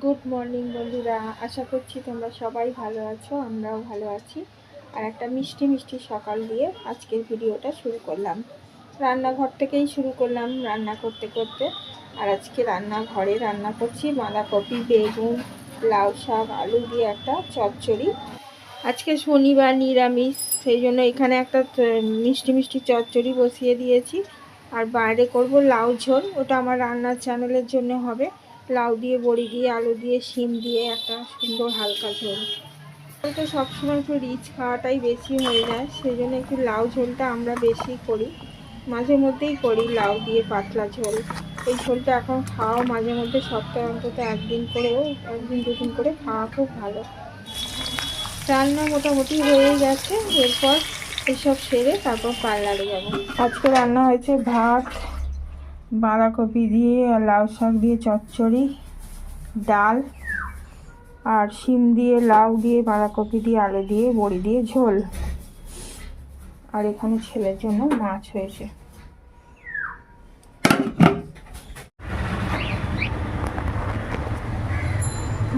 Good morning বন্ধুরা। আশা করছি তোমরা সবাই ভালো আছো, আমরাও ভালো আছি। আর একটা মিষ্টি মিষ্টি সকাল দিয়ে আজকের ভিডিওটা শুরু করলাম। রান্নাঘর থেকেই শুরু করলাম রান্না করতে করতে। আর আজকে রান্নাঘরে রান্না করছি বাঁধাকপি, বেগুন, লাউ শাক, আলু দিয়ে একটা চচ্চড়ি। আজকে শনিবার নিরামিষ, সেই জন্য এখানে একটা মিষ্টি মিষ্টি চচ্চড়ি বসিয়ে দিয়েছি। আর বাইরে করব লাউ ঝোল, ওটা আমার রান্নার চ্যানেলের জন্য হবে। লাউ দিয়ে, বড়ি দিয়ে, আলু দিয়ে, শিম দিয়ে একটা সুন্দর হালকা ঝোল। তো সবসময় একটু রিচ খাওয়াটাই বেশি হয়ে যায়, সেই জন্য একটু লাউ ঝোলটা আমরা বেশি করি। মাঝে মধ্যেই করি লাউ দিয়ে পাতলা ঝোল। এই ঝোলটা এখন খাওয়া মাঝে মধ্যে সপ্তাহে অন্তত একদিন করেও, একদিন দুদিন করে খাওয়া খুব ভালো। রান্না মোটামুটি হয়ে গেছে, এরপর এসব সেরে তারপর পার্লারে যাব। আজকে রান্না হয়েছে ভাত বাঁধাকপি দিয়ে আর লাউ শাক দিয়ে চচ্চড়ি, ডাল আর শিম দিয়ে লাউ দিয়ে, বাঁধাকপি দিয়ে, আলু দিয়ে, বড়ি দিয়ে ঝোল। আর এখানে ছেলের জন্য মাছ হয়েছে।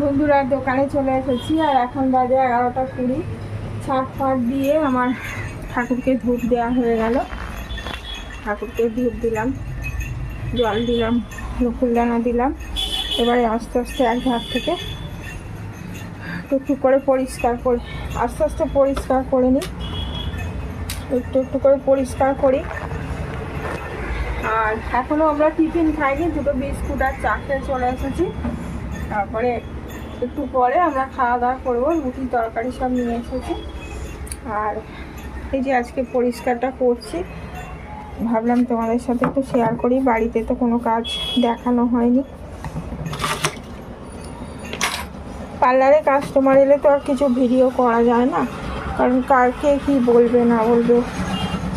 বন্ধুরা, দোকানে চলে এসেছি আর এখন বাজে এগারোটা কুড়ি। ছাট ফাট দিয়ে আমার ঠাকুরকে ধূপ দেওয়া হয়ে গেল। ঠাকুরকে ধূপ দিলাম। জল দিলাম ফুলদানা দিলাম। এবারে আস্তে আস্তে এক ধার থেকে একটু করে পরিষ্কার করে, আস্তে আস্তে পরিষ্কার করে নিই। একটু একটু করে পরিষ্কার করি। আর এখনও আমরা টিফিন খাইনি, দুটো বিস্কুট আর চা খেয়ে চলে এসেছি। তারপরে একটু পরে আমরা খাওয়া দাওয়া করব, রুটি তরকারি সব নিয়ে এসেছি। আর এই যে আজকে পরিষ্কারটা করছি ভাবলাম তোমাদের সাথে একটু শেয়ার করি, বাড়িতে তো কোনো কাজ দেখানো হয়নি। পার্লারে কাস্টমার এলে তো আর কিছু ভিডিও করা যায় না, কারণ কারকে কি বলবে না বলবে?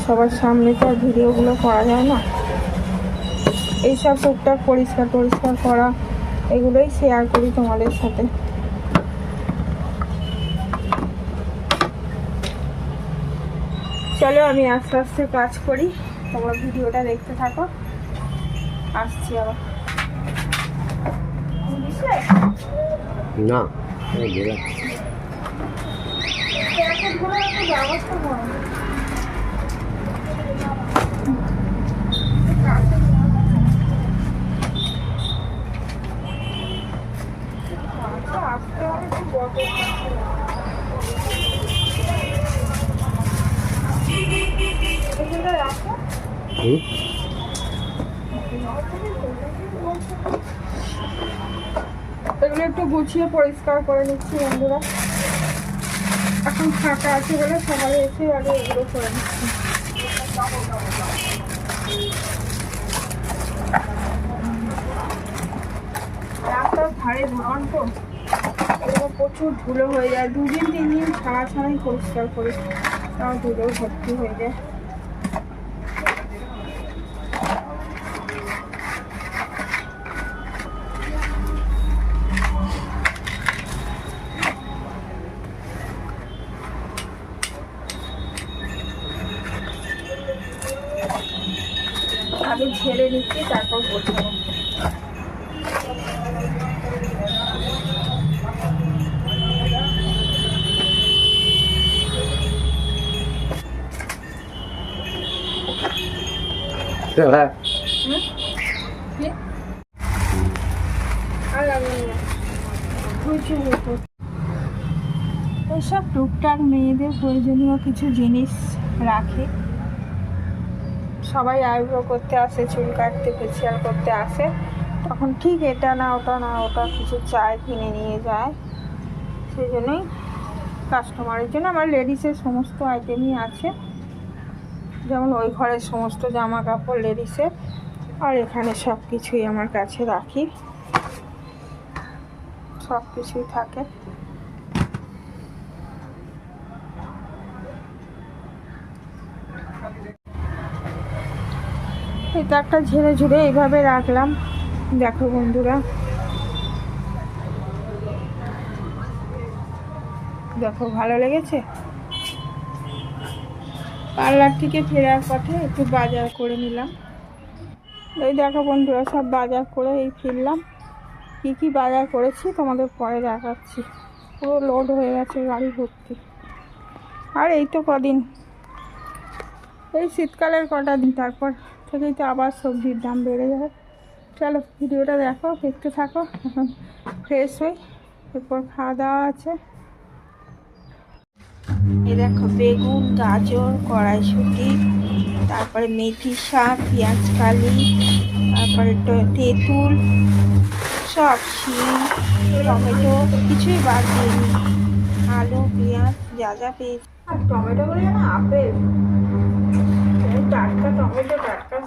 সবার সামনে তো আর ভিডিওগুলো করা যায় না। এইসব টুকটাক পরিষ্কার পরিষ্কার করা, এগুলোই শেয়ার করি তোমাদের সাথে। চলো আমি আস্তে আস্তে কাজ করি। তোমরা ভিডিওটা দেখতে থাকো। আসছি আবার? না আমি গেলাম এখন ঘুরে একটা ব্যবস্থা করো। আচ্ছা, আসতে হবে একটু বটে। এগুলো রাখো। হুম এগুলো একটু গুছিয়ে পরিষ্কার করে নিচ্ছি বন্ধুরা। এখন ফাঁকা আছে বলে এসে আগে এগুলো করে নিচ্ছি। রাস্তার ধারে দোকান তো, এগুলো প্রচুর ধুলো হয়ে যায়। দুদিন তিন দিন ছাড়া ছাড়াই পরিষ্কার করি, তাও ধুলো ভর্তি হয়ে যায়। ঝেড়ে নিচ্ছি তারপর গোছাবো হ্যাঁ। এইসব টুকটাক মেয়েদের প্রয়োজনীয় কিছু জিনিস রাখে। সবাই আইব্রো করতে আসে, চুল কাটতে, ফেসিয়াল করতে আসে। তখন ঠিক এটা না, ওটা না, ওটা কিছু চায়, কিনে নিয়ে যায়। সেই জন্যই কাস্টমারের জন্য আমার লেডিসের সমস্ত আইটেমই আছে। যেমন ওই ঘরের সমস্ত জামা কাপড় লেডিসের আর এখানে সব কিছুই আমার কাছে রাখি। সব কিছুই থাকে। একটা ঝেড়ে ঝুড়ে এইভাবে রাখলাম। দেখো বন্ধুরা। দেখো, ভালো লেগেছে? পার্লার থেকে ফেরার পথে একটু বাজার করে নিলাম। এই দেখো বন্ধুরা, সব বাজার করে এই ফিরলাম। কী কী বাজার করেছি তোমাদের পরে দেখাচ্ছি। পুরো লোড হয়ে গেছে গাড়ি ভর্তি। আর এই তো কদিন। এই শীতকালের কটা দিন, তারপর থেকেই তো আবার সবজির দাম বেড়ে যাবে চলো ভিডিওটা দেখো, দেখতে থাকো, এখন ফ্রেশ হই, এরপর খাওয়া দাওয়া আছে। এই দেখো বেগুন, গাজর, কড়াইশুঁটি, তারপরে মেথি শাক, পেঁয়াজ কালি, তারপরে তেঁতুল, সব শিম, টমেটো, কিছুই বাদ দিইনি। আলু, পেঁয়াজ, যা যা পেয়েছি। আর টমেটোগুলো না আপেল। টাটকা টমেটো টাটকা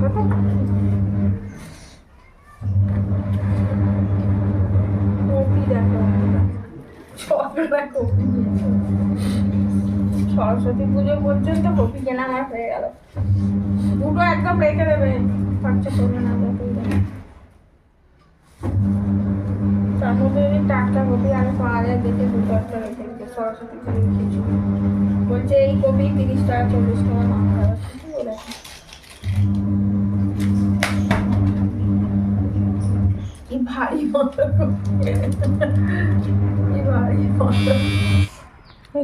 দেখো, কপি দেখো। ছটা সরস্বতী পুজো পর্যন্ত কপি কেনা আমার হয়ে গেল। দুটো একদম রেখে দেবে, খরচা করবে না তার মধ্যে টাটকা কপি আর পাওয়া যায় দেখে দুটো একটা রেখে দেবে সরস্বতী পুজো কিছু। বলছে, এই কপি তিরিশ টাকা চল্লিশ টাকা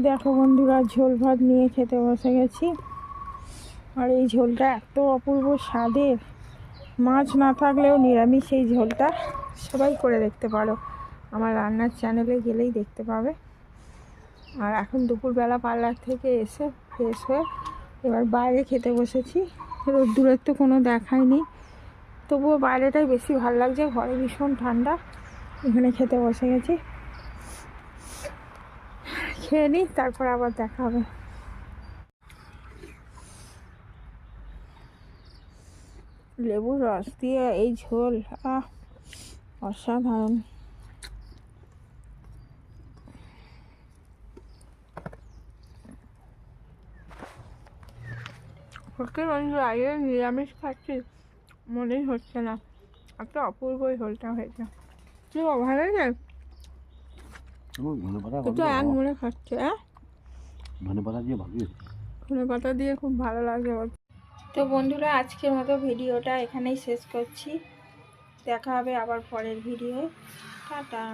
দেখো বন্ধুরা, ঝোল ভাত নিয়ে খেতে বসে গেছি। আর এই ঝোলটা এত অপূর্ব স্বাদের। মাছ না থাকলেও নিরামিষ এই ঝোলটা সবাই করে দেখতে পারো। আমার রান্নার চ্যানেলে গেলেই দেখতে পাবে। আর এখন দুপুরবেলা পার্লার থেকে এসে ফ্রেশ হয়ে এবার বাইরে খেতে বসেছি। রোদ্দুরের তো কোনো দেখাই নেই। তবুও বাইরেটাই বেশি ভালো লাগছে, ঘরে ভীষণ ঠান্ডা। এখানে খেতে বসে গেছি। খেয়ে নিই, তারপর আবার দেখা হবে। লেবুর রস দিয়ে এই ঝোল, আহ, অসাধারণ। সত্যি বন্ধু আগে নিরামিষ খাচ্ছি। মনেই হচ্ছে না। একটা অপূর্ব এই ঝোলটা হয়েছে। কি ভালো ধনে তো এক মনে খাচ্ছে ধনে পাতা দিয়ে ভাবি ধনে পাতা দিয়ে খুব ভালো লাগে। তো বন্ধুরা আজকের মতো ভিডিওটা এখানেই শেষ করছি। দেখা হবে আবার পরের ভিডিও টাটা।